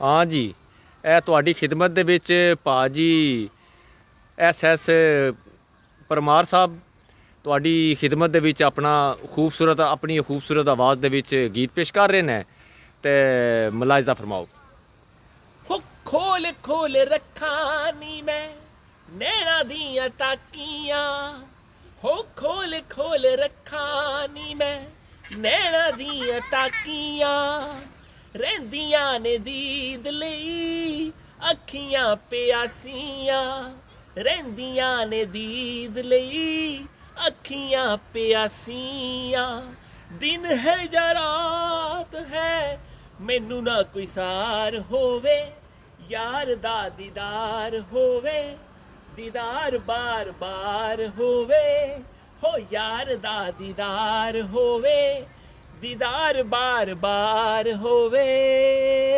ਹਾਂ ਜੀ, ਇਹ ਤੁਹਾਡੀ ਖਿਦਮਤ ਦੇ ਵਿੱਚ ਭਾਜੀ ਐਸ ਐਸ ਪਰਮਾਰ ਸਾਹਿਬ, ਤੁਹਾਡੀ ਖਿਦਮਤ ਦੇ ਵਿੱਚ ਆਪਣਾ ਖੂਬਸੂਰਤ, ਆਪਣੀ ਖੂਬਸੂਰਤ ਆਵਾਜ਼ ਦੇ ਵਿੱਚ ਗੀਤ ਪੇਸ਼ ਕਰ ਰਹੇ ਨੇ ਤੇ ਮਲਾਇਜ਼ਾ ਫਰਮਾਓ। ਹੋ ਖੋਲ ਖੋਲ ਰੱਖਾਂ ਨੀ ਮੈਂ, ਨੈਣਾ ਦੀਆਂ ਤਾਕੀਆਂ ਹੋ ਖੋਲ ਖੋਲ ਰੱਖਾਂ ਨੀ ਮੈਂ, ਨੈਣਾ ਦੀਆਂ ਤਾਕੀਆਂ ਰਹਿੰਦੀਆਂ ਨੇ ਦੀਦ ਲਈ, ਅੱਖੀਆਂ ਪਿਆਸੀਆਂ। ਰਹਿੰਦੀਆਂ ਨੇ ਦੀਦ ਲਈ, ਅੱਖੀਆਂ ਪਿਆਸੀਆਂ। ਦਿਨ ਹੈ ਜਾਂ ਰਾਤ ਹੈ, ਮੈਨੂੰ ਨਾ ਕੋਈ ਸਾਰ ਹੋਵੇ। ਯਾਰ ਦਾ ਦੀਦਾਰ ਹੋਵੇ, ਦੀਦਾਰ ਬਾਰ ਬਾਰ ਹੋਵੇ। ਹੋ ਯਾਰ ਦਾ ਦੀਦਾਰ ਹੋਵੇ ਦੀਦਾਰ ਬਾਰ ਬਾਰ ਹੋਵੇ।